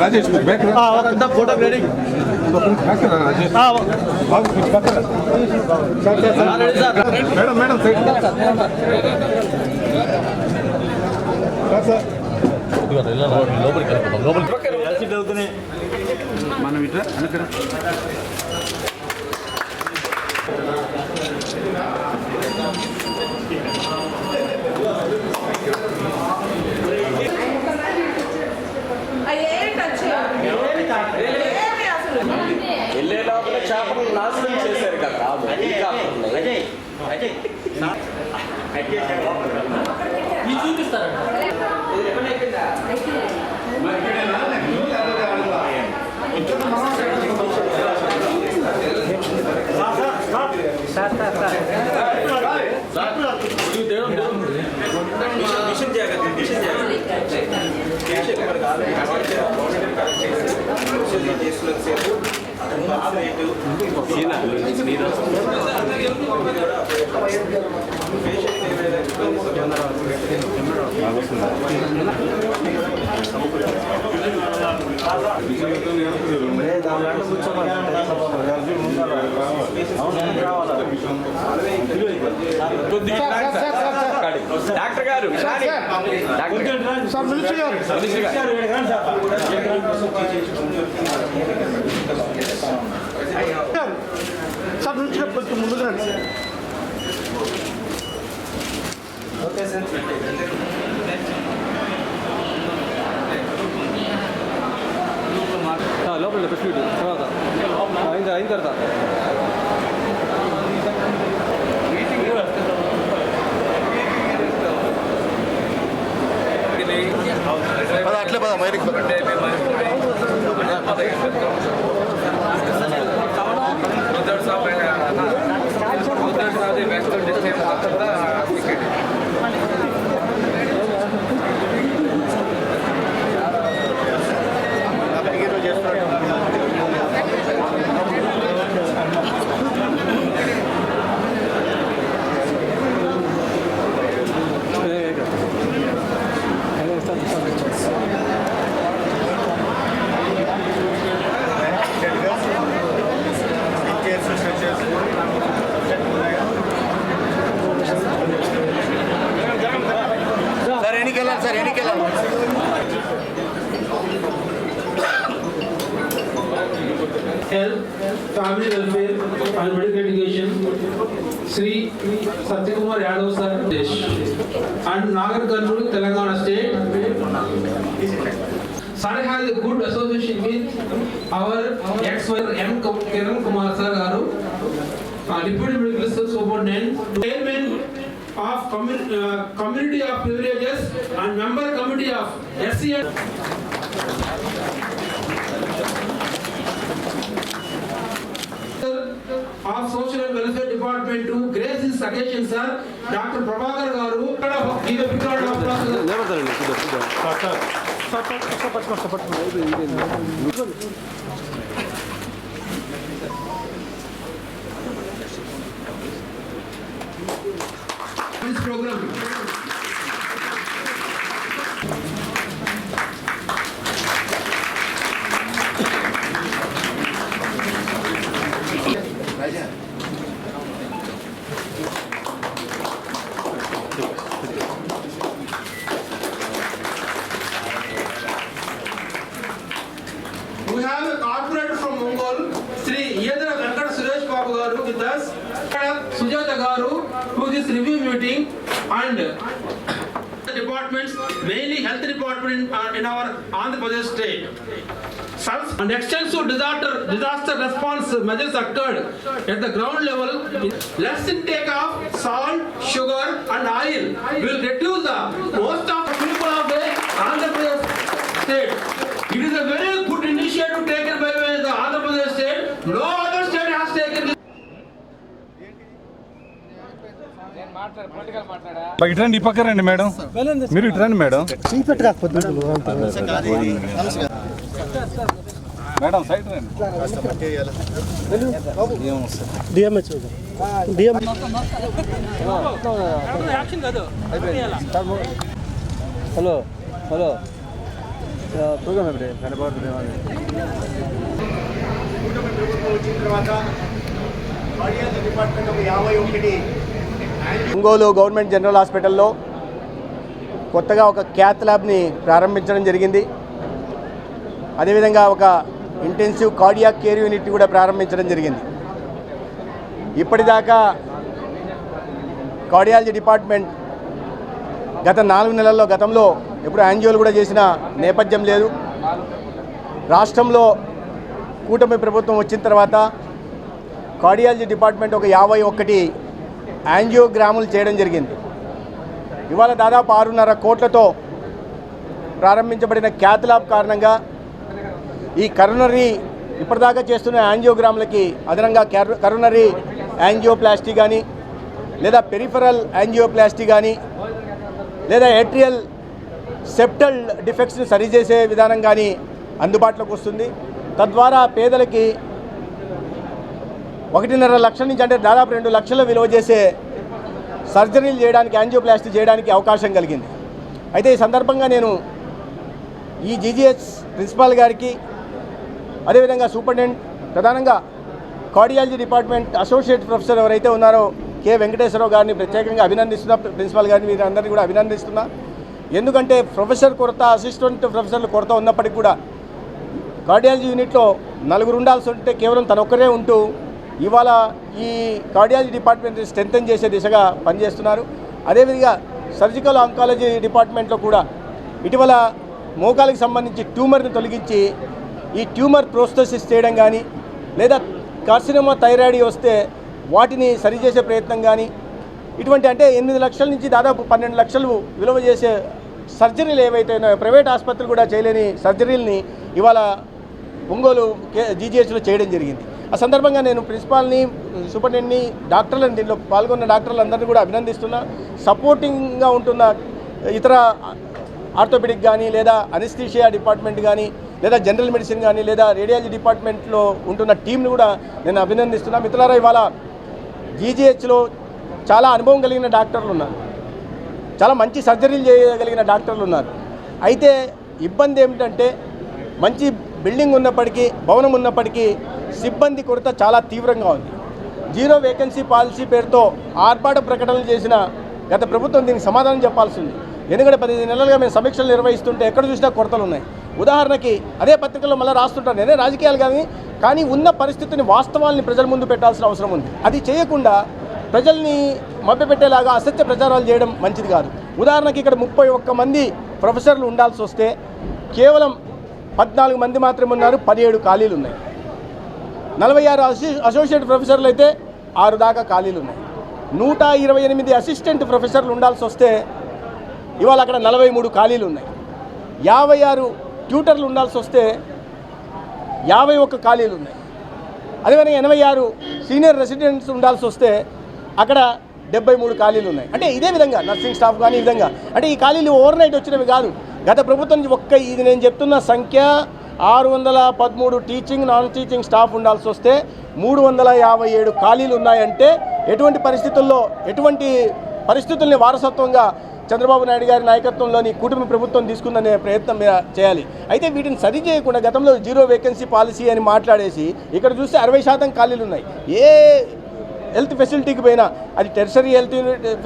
రాజేష్ మీరు బ్యాక్ రా. Photo ready. Madam madam side మనం ఇట్లా వెనకరా అయ్యేం వెళ్ళే లోపల చేపలు నాశనం చేశారు కదా రాము హెలికాప్టర్ని. డాక్టర్ గారు కొద్దిగా డాక్టర్ గారు సార్ నుంచి కొంచెం ముందుకు రండి. లోపల పెట్టుడు తర్వాత అయిన అయిన తర్వాత పద అట్లే health family welfare and medical education Shri Satya Kumar Yadav sir देश and Nagarkurnool Telangana state Sir has a good association with our ex-wife M. Kiran Kumar Sir Garu, uh, Deputy Medical Superintendent, Chairman of commun uh, Community of Privileges and Member Committee of SCN. His occasion, sir, Dr. Prabhakar Garu, give and extensive disaster, disaster response measures occurred at the ground level. Less intake of salt, sugar and oil will reduce the most of the people of the Andhra Pradesh state. It is a very good initiative taken by the Andhra Pradesh state. No other state has taken this. ఇటు రండి ఈ పక్క రండి madam మీరు ఇటు రండి madam madam side రండి. Hello hello. Programme ఎప్పుడే కనపడుతుంది ఒంగోలు గవర్నమెంట్ జనరల్ హాస్పిటల్లో కొత్తగా ఒక క్యాత్ ల్యాబ్ని ప్రారంభించడం జరిగింది. అదేవిధంగా ఒక ఇంటెన్సివ్ కార్డియాక్ కేర్ యూనిట్ కూడా ప్రారంభించడం జరిగింది. ఇప్పటిదాకా కార్డియాలజీ డిపార్ట్మెంట్ గత నాలుగు నెలల్లో గతంలో ఎప్పుడు యాంజియోలు కూడా చేసిన నేపథ్యం లేదు. రాష్ట్రంలో కూటమి ప్రభుత్వం వచ్చిన తర్వాత కార్డియాలజీ డిపార్ట్మెంట్ ఒక యాభై ఒక్కటి యాంజియోగ్రాములు చేయడం జరిగింది. ఇవాళ దాదాపు ఆరున్నర కోట్లతో ప్రారంభించబడిన క్యాత్ కారణంగా ఈ కరోనరీ ఇప్పటిదాకా చేస్తున్న యాంజియోగ్రామ్లకి అదనంగా కరోనరీ యాంజియోప్లాస్టీ కానీ లేదా పెరిఫరల్ యాంజియోప్లాస్టీ కానీ లేదా ఏట్రియల్ సెప్టల్ డిఫెక్ట్స్ని సరిచేసే విధానం కానీ అందుబాటులోకి వస్తుంది. తద్వారా పేదలకి ఒకటిన్నర లక్షల నుంచి అంటే దాదాపు రెండు లక్షల విలువ చేసే సర్జరీలు చేయడానికి యాంజియోప్లాస్టీ చేయడానికి అవకాశం కలిగింది. అయితే ఈ సందర్భంగా నేను ఈ జీజీహెచ్ ప్రిన్సిపాల్ గారికి అదేవిధంగా సూపరింటెండెంట్ ప్రధానంగా కార్డియాలజీ డిపార్ట్మెంట్ అసోసియేట్ ప్రొఫెసర్ ఎవరైతే ఉన్నారో కె. వెంకటేశ్వరరావు గారిని ప్రత్యేకంగా అభినందిస్తున్నా ప్రిన్సిపాల్ గారిని వీరందరినీ కూడా అభినందిస్తున్నా. ఎందుకంటే ప్రొఫెసర్ కొరత అసిస్టెంట్ ప్రొఫెసర్లు కొరత ఉన్నప్పటికీ కూడా కార్డియాలజీ యూనిట్లో నలుగురు ఉండాల్సి ఉంటే కేవలం తనొక్కరే ఉంటూ ఇవాళ ఈ కార్డియాలజీ డిపార్ట్మెంట్ స్ట్రెంథన్ చేసే దిశగా పనిచేస్తున్నారు. అదేవిధంగా సర్జికల్ ఆంకాలజీ డిపార్ట్మెంట్లో కూడా ఇటీవల మోకాలకు సంబంధించి ట్యూమర్ని తొలగించి ఈ ట్యూమర్ ప్రోస్తోసిస్ చేయడం కానీ లేదా కార్సినమా థైరాయిడ్ వస్తే వాటిని సరిచేసే ప్రయత్నం కానీ ఇటువంటి అంటే ఎనిమిది లక్షల నుంచి దాదాపు పన్నెండు లక్షలు విలువ చేసే సర్జరీలు ఏవైతే ఉన్నాయో ప్రైవేట్ ఆసుపత్రులు కూడా చేయలేని సర్జరీలని ఇవాళ ఒంగోలు జీజీహెచ్లో చేయడం జరిగింది. ఆ సందర్భంగా నేను ప్రిన్సిపాల్ని సూపరింటెండెంట్ని డాక్టర్లను దీనిలో పాల్గొన్న డాక్టర్లందరినీ కూడా అభినందిస్తున్నా. సపోర్టింగ్గా ఉంటున్న ఇతర ఆర్థోపెడిక్ కానీ లేదా అనిస్థీషియా డిపార్ట్మెంట్ కానీ లేదా జనరల్ మెడిసిన్ కానీ లేదా రేడియాలజీ డిపార్ట్మెంట్లో ఉంటున్న టీంను కూడా నేను అభినందిస్తున్నా. మిత్రులారా ఇవాళ జీజీహెచ్లో చాలా అనుభవం కలిగిన డాక్టర్లు ఉన్నారు. చాలా మంచి సర్జరీలు చేయగలిగిన డాక్టర్లు ఉన్నారు. అయితే ఇబ్బంది ఏమిటంటే మంచి బిల్డింగ్ ఉన్నప్పటికీ భవనం ఉన్నప్పటికీ సిబ్బంది కొరత చాలా తీవ్రంగా ఉంది. జీరో వేకెన్సీ పాలసీ పేరుతో ఆర్భాట ప్రకటనలు చేసిన గత ప్రభుత్వం దీనికి సమాధానం చెప్పాల్సింది. ఎందుకంటే పదిహేను నెలలుగా మేము సమీక్షలు నిర్వహిస్తుంటే ఎక్కడ చూసినా కొరతలు ఉన్నాయి. ఉదాహరణకి అదే పత్రికల్లో మళ్ళీ రాస్తుంటాను నేనే రాజకీయాలు కానీ కానీ ఉన్న పరిస్థితిని వాస్తవాల్ని ప్రజల ముందు పెట్టాల్సిన అవసరం ఉంది. అది చేయకుండా ప్రజల్ని మభ్యపెట్టేలాగా అసత్య ప్రచారాలు చేయడం మంచిది కాదు. ఉదాహరణకి ఇక్కడ ముప్పై ఒక్క మంది ప్రొఫెసర్లు ఉండాల్సి వస్తే కేవలం పద్నాలుగు మంది మాత్రమే ఉన్నారు పదిహేడు ఖాళీలు ఉన్నాయి. నలభై ఆరు అసోసియేట్ ప్రొఫెసర్లు అయితే ఆరు దాకా ఖాళీలు ఉన్నాయి. నూట ఇరవై ఎనిమిది అసిస్టెంట్ ప్రొఫెసర్లు ఉండాల్సి వస్తే ఇవాళ అక్కడ నలభై మూడు ఖాళీలు ఉన్నాయి. యాభై ఆరు ట్యూటర్లు ఉండాల్సి వస్తే యాభై ఒక్క ఖాళీలు ఉన్నాయి. అదేవిధంగా ఎనభై ఆరు సీనియర్ రెసిడెంట్స్ ఉండాల్సి వస్తే అక్కడ డెబ్బై మూడు ఖాళీలు ఉన్నాయి. అంటే ఇదే విధంగా నర్సింగ్ స్టాఫ్ కానీ ఈ విధంగా. అంటే ఈ ఖాళీలు ఓవర్ నైట్ వచ్చినవి కాదు. గత ప్రభుత్వం నుంచి ఒక్క ఇది నేను చెప్తున్న సంఖ్య ఆరు వందల పదమూడు టీచింగ్ నాన్ టీచింగ్ స్టాఫ్ ఉండాల్సి వస్తే మూడు వందల యాభై ఏడు ఖాళీలు ఉన్నాయంటే ఎటువంటి పరిస్థితుల్లో ఎటువంటి పరిస్థితుల్ని వారసత్వంగా చంద్రబాబు నాయుడు గారి నాయకత్వంలోని కుటుంబ ప్రభుత్వం తీసుకుందనే ప్రయత్నం చేయాలి. అయితే వీటిని సరి చేయకుండా గతంలో జీరో వేకెన్సీ పాలసీ అని మాట్లాడేసి ఇక్కడ చూస్తే అరవై శాతం ఖాళీలు ఉన్నాయి. ఏ హెల్త్ ఫెసిలిటీకి పోయినా అది టెర్సరీ హెల్త్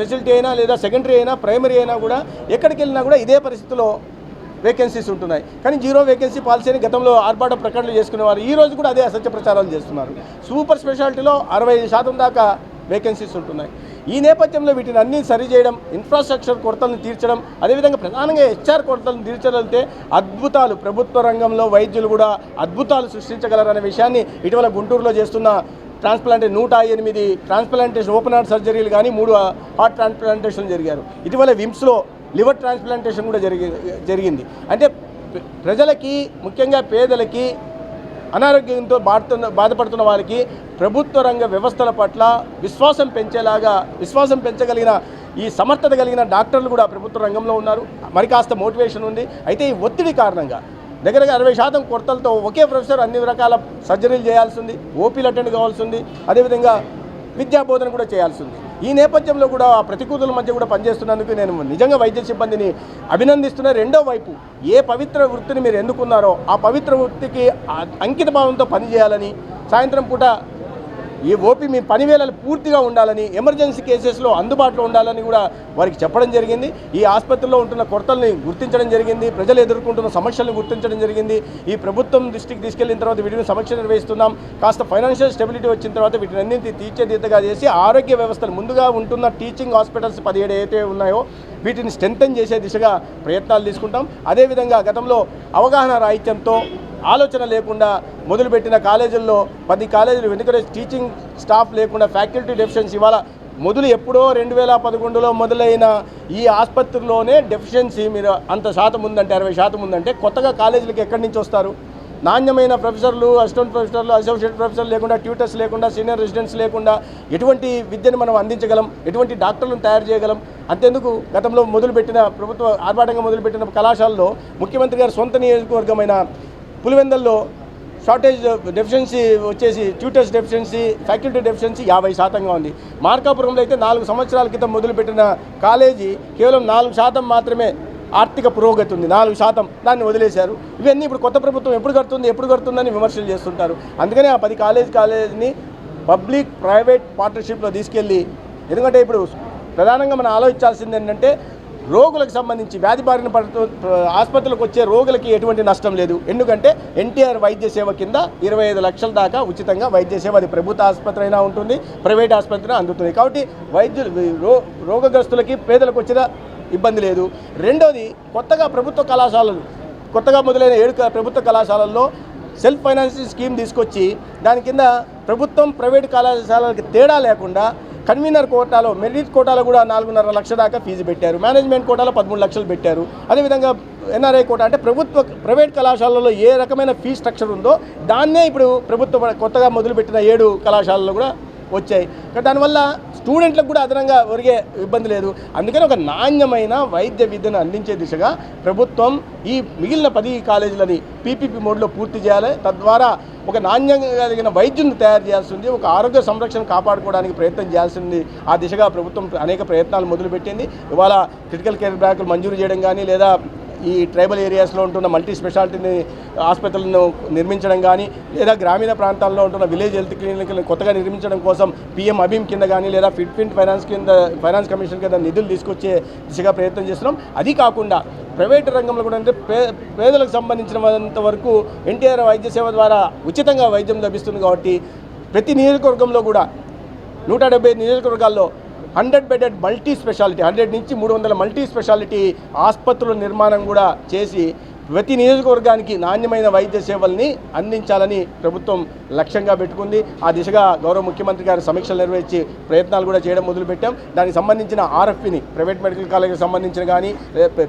ఫెసిలిటీ అయినా లేదా సెకండరీ అయినా ప్రైమరీ అయినా కూడా ఎక్కడికి వెళ్ళినా కూడా ఇదే పరిస్థితిలో వేకెన్సీస్ ఉంటున్నాయి. కానీ జీరో వేకెన్సీ పాలసీని గతంలో ఆర్భాట ప్రకటనలు చేసుకునేవారు. ఈ రోజు కూడా అదే అసత్య ప్రచారాలు చేస్తున్నారు. సూపర్ స్పెషాలిటీలో అరవై శాతం దాకా వేకెన్సీస్ ఉంటున్నాయి. ఈ నేపథ్యంలో వీటిని అన్ని సరిచేయడం ఇన్ఫ్రాస్ట్రక్చర్ కొరతలను తీర్చడం అదేవిధంగా ప్రధానంగా హెచ్ఆర్ కొరతలను తీర్చగలిగితే అద్భుతాలు. ప్రభుత్వ రంగంలో వైద్యులు కూడా అద్భుతాలు సృష్టించగలరనే విషయాన్ని ఇటీవల గుంటూరులో చేస్తున్న ట్రాన్స్ప్లాంటే నూట ఎనిమిది ట్రాన్స్ప్లాంటేషన్ ఓపెన్ హార్ట్ సర్జరీలు కానీ మూడు హార్ట్ ట్రాన్స్ప్లాంటేషన్ జరిగారు. ఇటీవల విమ్స్లో లివర్ ట్రాన్స్ప్లాంటేషన్ కూడా జరిగి జరిగింది. అంటే ప్రజలకి ముఖ్యంగా పేదలకి అనారోగ్యంతో బాడుతున్న బాధపడుతున్న వారికి ప్రభుత్వ రంగ వ్యవస్థల పట్ల విశ్వాసం పెంచేలాగా విశ్వాసం పెంచగలిగిన ఈ సమర్థత కలిగిన డాక్టర్లు కూడా ప్రభుత్వ రంగంలో ఉన్నారు. మరి కాస్త మోటివేషన్ ఉంది. అయితే ఈ ఒత్తిడి కారణంగా దగ్గరగా అరవై శాతం కొరతలతో ఒకే ప్రొఫెసర్ అన్ని రకాల సర్జరీలు చేయాల్సి ఉంది. ఓపీలు అటెండ్ కావాల్సి ఉంది. అదేవిధంగా విద్యా బోధన కూడా చేయాల్సి ఉంది ఈ నేపథ్యంలో కూడా ఆ ప్రతికూతుల మధ్య కూడా పనిచేస్తున్నందుకు నేను నిజంగా వైద్య సిబ్బందిని అభినందిస్తున్న. రెండో వైపు ఏ పవిత్ర వృత్తిని మీరు ఎందుకున్నారో ఆ పవిత్ర వృత్తికి అంకిత భావంతో పనిచేయాలని సాయంత్రం పూట ఈ ఓపీ మీ పనివేళలు పూర్తిగా ఉండాలని ఎమర్జెన్సీ కేసెస్లో అందుబాటులో ఉండాలని కూడా వారికి చెప్పడం జరిగింది. ఈ ఆసుపత్రిలో ఉంటున్న కొరతల్ని గుర్తించడం జరిగింది. ప్రజలు ఎదుర్కొంటున్న సమస్యలను గుర్తించడం జరిగింది. ఈ ప్రభుత్వం దృష్టికి తీసుకెళ్ళిన తర్వాత వీటిని సమీక్ష నిర్వహిస్తున్నాం. కాస్త ఫైనాన్షియల్ స్టెబిలిటీ వచ్చిన తర్వాత వీటిని అన్నింటి తీర్చేదిద్దగా చేసి ఆరోగ్య వ్యవస్థలు ముందుగా ఉంటున్న టీచింగ్ హాస్పిటల్స్ పదిహేడు ఏవైతే ఉన్నాయో వీటిని స్ట్రెంగ్తన్ చేసే దిశగా ప్రయత్నాలు తీసుకుంటాం. అదేవిధంగా గతంలో అవగాహన రాహిత్యంతో ఆలోచన లేకుండా మొదలుపెట్టిన కాలేజీల్లో పది కాలేజీలు వెనుకడే టీచింగ్ స్టాఫ్ లేకుండా ఫ్యాకల్టీ డెఫిషియన్సీ ఇవాళ మొదలు ఎప్పుడో రెండు వేల పదకొండులో మొదలైన ఈ ఆసుపత్రిలోనే డెఫిషియన్సీ మీరు అంత శాతం ఉందంటే అరవై శాతం ఉందంటే కొత్తగా కాలేజీలకు ఎక్కడి నుంచి వస్తారు? నాణ్యమైన ప్రొఫెసర్లు అసిస్టెంట్ ప్రొఫెసర్లు అసోసియేట్ ప్రొఫెసర్లు లేకుండా ట్యూటర్స్ లేకుండా సీనియర్ రెసిడెంట్స్ లేకుండా ఎటువంటి విద్యను మనం అందించగలం? ఎటువంటి డాక్టర్లను తయారు చేయగలం? అంతేందుకు గతంలో మొదలుపెట్టిన ప్రభుత్వ ఆర్భాటంగా మొదలుపెట్టిన కళాశాలలో ముఖ్యమంత్రి గారి సొంత నియోజకవర్గమైన పులివెందల్లో షార్టేజ్ డెఫిషియన్సీ వచ్చేసి ట్యూటర్స్ డెఫిషియన్సీ ఫ్యాకల్టీ డెఫిషియన్సీ యాభై శాతంగా ఉంది. మార్కాపురంలో అయితే నాలుగు సంవత్సరాల క్రితం మొదలుపెట్టిన కాలేజీ కేవలం నాలుగు శాతం మాత్రమే ఆర్థిక పురోగతి ఉంది. నాలుగు శాతం దాన్ని వదిలేశారు. ఇవన్నీ ఇప్పుడు కొత్త ప్రభుత్వం ఎప్పుడు కడుతుంది ఎప్పుడు కడుతుందని విమర్శలు చేస్తుంటారు. అందుకనే ఆ పది కాలేజ్ కాలేజ్ని పబ్లిక్ ప్రైవేట్ పార్ట్నర్షిప్లో తీసుకెళ్ళి ఎందుకంటే ఇప్పుడు ప్రధానంగా మనం ఆలోచించాల్సింది ఏంటంటే రోగులకు సంబంధించి వ్యాధి బారిన పడుతూ ఆసుపత్రులకు వచ్చే రోగులకి ఎటువంటి నష్టం లేదు. ఎందుకంటే ఎన్టీఆర్ వైద్య సేవ కింద ఇరవై ఐదు లక్షల దాకా ఉచితంగా వైద్య సేవ అది ప్రభుత్వ ఆసుపత్రి అయినా ఉంటుంది ప్రైవేట్ ఆసుపత్రి అందుతుంది. కాబట్టి వైద్యులు రో రోగగ్రస్తులకి పేదలకు వచ్చిన ఇబ్బంది లేదు. రెండోది కొత్తగా ప్రభుత్వ కళాశాలలు కొత్తగా మొదలైన ఏడు ప్రభుత్వ కళాశాలల్లో సెల్ఫ్ ఫైనాన్సింగ్ స్కీమ్ తీసుకొచ్చి దాని కింద ప్రభుత్వం ప్రైవేట్ కళాశాలలకు తేడా లేకుండా కన్వీనర్ కోటాలో మెరిట్ కోటాలో కూడా నాలుగున్నర లక్ష దాకా ఫీజు పెట్టారు. మేనేజ్మెంట్ కోటాలో పదమూడు లక్షలు పెట్టారు. అదేవిధంగా ఎన్ఆర్ఐ కోట అంటే ప్రభుత్వ ప్రైవేట్ కళాశాలలో ఏ రకమైన ఫీ స్ట్రక్చర్ ఉందో దాన్నే ఇప్పుడు ప్రభుత్వ కొత్తగా మొదలుపెట్టిన ఏడు కళాశాలలో కూడా వచ్చాయి. దానివల్ల స్టూడెంట్లకు కూడా అదనంగా ఒరిగే ఇబ్బంది లేదు. అందుకని ఒక నాణ్యమైన వైద్య విద్యను అందించే దిశగా ప్రభుత్వం ఈ మిగిలిన పది కాలేజీలని పీపీపీ మోడ్లో పూర్తి చేయాలి. తద్వారా ఒక నాణ్యంగా కలిగిన వైద్యుని తయారు చేయాల్సింది ఒక ఆరోగ్య సంరక్షణ కాపాడుకోవడానికి ప్రయత్నం చేయాల్సింది ఆ దిశగా ప్రభుత్వం అనేక ప్రయత్నాలు మొదలుపెట్టింది. ఇవాళ క్రిటికల్ కేర్ బ్యాగులు మంజూరు చేయడం కానీ లేదా ఈ ట్రైబల్ ఏరియాస్లో ఉంటున్న మల్టీ స్పెషాలిటీని ఆసుపత్రులను నిర్మించడం కానీ లేదా గ్రామీణ ప్రాంతాల్లో ఉంటున్న విలేజ్ హెల్త్ క్లినిక్లను కొత్తగా నిర్మించడం కోసం పిఎం అభీమ్ కింద కానీ లేదా ఫిట్ ఫిట్ ఫైనాన్స్ కింద ఫైనాన్స్ కమిషన్ కింద నిధులు తీసుకొచ్చే దిశగా ప్రయత్నం చేస్తున్నాం. అది కాకుండా ప్రైవేట్ రంగంలో కూడా అంటే పే పేదలకు సంబంధించినంత వరకు ఎన్టీఆర్ వైద్య సేవ ద్వారా ఉచితంగా వైద్యం లభిస్తుంది కాబట్టి ప్రతి నియోజకవర్గంలో కూడా నూట డెబ్బై నియోజకవర్గాల్లో hundred bedded multi speciality hundred నుంచి మూడు వందల మల్టీ స్పెషాలిటీ ఆసుపత్రుల నిర్మాణం కూడా చేసి ప్రతి నియోజకవర్గానికి నాణ్యమైన వైద్య సేవల్ని అందించాలని ప్రభుత్వం లక్ష్యంగా పెట్టుకుంది. ఆ దిశగా గౌరవ ముఖ్యమంత్రి గారు సమీక్షలు నిర్వహించి ప్రయత్నాలు కూడా చేయడం మొదలుపెట్టాం. దానికి సంబంధించిన ఆర్ఎఫ్పిని ప్రైవేట్ మెడికల్ కాలేజీకి సంబంధించిన కానీ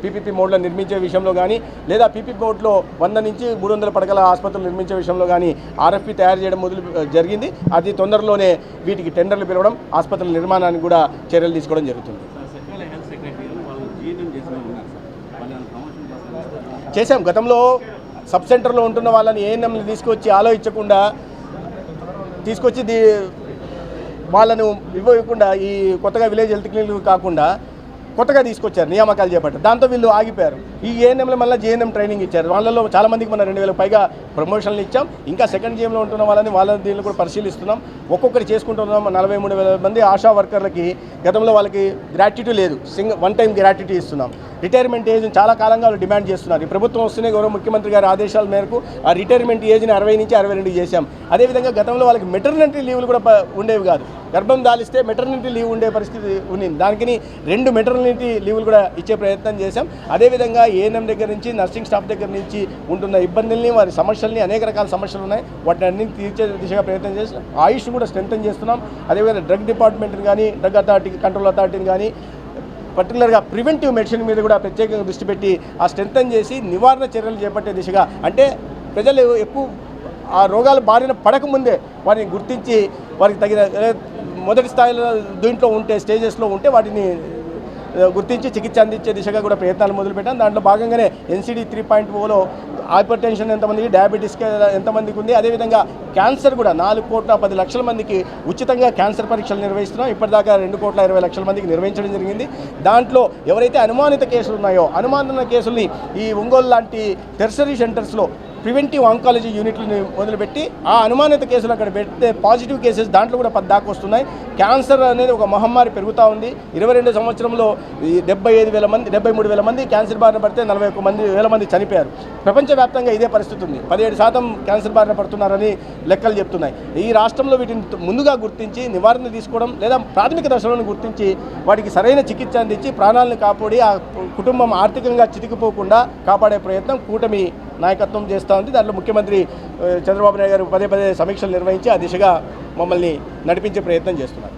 పీపీపీ మోడ్లో నిర్మించే విషయంలో కానీ లేదా పీపీపీ మోడ్లో వంద నుంచి మూడు వందల పడకల ఆసుపత్రులు నిర్మించే విషయంలో కానీ ఆర్ఎఫ్పి తయారు చేయడం మొదలు జరిగింది. అది తొందరలోనే వీటికి టెండర్లు పిలవడం ఆసుపత్రుల నిర్మాణానికి కూడా చర్యలు తీసుకోవడం జరుగుతుంది సచివాలయ హెల్త్ సెక్రటరీ వాళ్ళు జీఎన్ఎం చేసిన ఉన్నారు సార్ వాళ్ళు ఏమైనా ప్రమోషన్ కోసం చేశాం. గతంలో సబ్ సెంటర్లో ఉంటున్న వాళ్ళని ఏఎన్ఎంని తీసుకొచ్చి ఆలోచించకుండా తీసుకొచ్చి దీ వాళ్ళను ఇవ్వకుండా ఈ కొత్తగా విలేజ్ హెల్త్ క్లినిక్ కాకుండా కొత్తగా తీసుకొచ్చారు నియామకాలు చేపట్టారు. దాంతో వీళ్ళు ఆగిపోయారు. ఈ ఏఎన్ఎంలో మళ్ళీ జేఎన్ఎం ట్రైనింగ్ ఇచ్చారు. వాళ్ళలో చాలా మందికి రెండు వేల పైగా ప్రమోషన్లు ఇచ్చాం. ఇంకా సెకండ్ జీఎంలో ఉంటున్న వాళ్ళని వాళ్ళ దీనిలో కూడా పరిశీలిస్తున్నాం. ఒక్కొక్కరు చేసుకుంటున్నాం. నలభై మూడు వేల మంది ఆశా వర్కర్లకి గతంలో వాళ్ళకి గ్రాట్యుటీ లేదు. సింగ్ వన్ టైం గ్రాట్యుటీ ఇస్తున్నాం. రిటైర్మెంట్ ఏజ్ చాలా కాలంగా వాళ్ళు డిమాండ్ చేస్తున్నారు. ఈ ప్రభుత్వం వస్తూనే గౌరవ ముఖ్యమంత్రి గారి ఆదేశాల మేరకు ఆ రిటైర్మెంట్ ఏజ్ని అరవై నుంచి అరవై రెండు చేశాం. అదేవిధంగా గతంలో వాళ్ళకి మెటర్నిటీ లీవ్లు కూడా ఉండేవి కాదు. గర్భం దాలిస్తే మెటర్నిటీ లీవ్ ఉండే పరిస్థితి ఉండింది దానికి రెండు మెటర్నిటీ లీవ్లు కూడా ఇచ్చే ప్రయత్నం చేశాం. అదేవిధంగా ఏఎన్ఎం దగ్గర నుంచి నర్సింగ్ స్టాఫ్ దగ్గర నుంచి ఉంటున్న ఇబ్బందుల్ని వారి సమస్యల్ని అనేక రకాల సమస్యలు ఉన్నాయి. వాటిని అన్ని తీర్చే దిశగా ప్రయత్నం చేసి ఆయుష్ కూడా స్ట్రెంగ్తన్ చేస్తున్నాం. అదేవిధంగా డ్రగ్ డిపార్ట్మెంట్ని కానీ డ్రగ్ అథారిటీ కంట్రోల్ అథారిటీని కానీ పర్టికులర్గా ప్రివెంటివ్ మెడిసిన్ మీద కూడా ప్రత్యేకంగా దృష్టి పెట్టి ఆ స్ట్రెంగ్తన్ చేసి నివారణ చర్యలు చేపట్టే దిశగా. అంటే ప్రజలు ఎక్కువ ఆ రోగాల బారిన పడకముందే వారిని గుర్తించి వారికి తగిన మొదటి స్థాయిలో దీంట్లో ఉంటే స్టేజెస్లో ఉంటే వాటిని గుర్తించి చికిత్స అందించే దిశగా కూడా ప్రయత్నాలు మొదలుపెట్టాం. దాంట్లో భాగంగానే ఎన్సీడీ త్రీ పాయింట్ ఓలో హైపర్ టెన్షన్ ఎంతమందికి డయాబెటీస్కి ఎంతమందికి ఉంది. అదేవిధంగా క్యాన్సర్ కూడా నాలుగు కోట్ల పది లక్షల మందికి ఉచితంగా క్యాన్సర్ పరీక్షలు నిర్వహిస్తున్నాం. ఇప్పటిదాకా రెండు కోట్ల ఇరవై లక్షల మందికి నిర్వహించడం జరిగింది. దాంట్లో ఎవరైతే అనుమానిత కేసులు ఉన్నాయో అనుమానిత కేసుల్ని ఈ ఒంగోలు లాంటి టెర్సరీ సెంటర్స్లో ప్రివెంటివ్ ఆంకాలజీ యూనిట్లని మొదలుపెట్టి ఆ అనుమానిత కేసులు అక్కడ పెడితే పాజిటివ్ కేసెస్ దాంట్లో కూడా పద్దాకు వస్తున్నాయి. క్యాన్సర్ అనేది ఒక మహమ్మారి పెరుగుతూ ఉంది. ఇరవై రెండు సంవత్సరంలో ఈ డెబ్బై ఐదు వేల మంది డెబ్బై మూడు వేల మంది క్యాన్సర్ బారిన పడితే నలభై ఒక్క మంది వేల మంది చనిపోయారు. ప్రపంచవ్యాప్తంగా ఇదే పరిస్థితి ఉంది. పదిహేడు శాతం క్యాన్సర్ బారిన పడుతున్నారని లెక్కలు చెప్తున్నాయి. ఈ రాష్ట్రంలో వీటిని ముందుగా గుర్తించి నివారణ తీసుకోవడం లేదా ప్రాథమిక దశలను గుర్తించి వాటికి సరైన చికిత్స అందించి ప్రాణాలను కాపాడి ఆ కుటుంబం ఆర్థికంగా చితికిపోకుండా కాపాడే ప్రయత్నం కూటమి నాయకత్వం చేస్తూ ఉంది. దాంట్లో ముఖ్యమంత్రి చంద్రబాబు నాయుడు గారు పదే పదే సమీక్షలు నిర్వహించి ఆ దిశగా మమ్మల్ని నడిపించే ప్రయత్నం చేస్తున్నారు.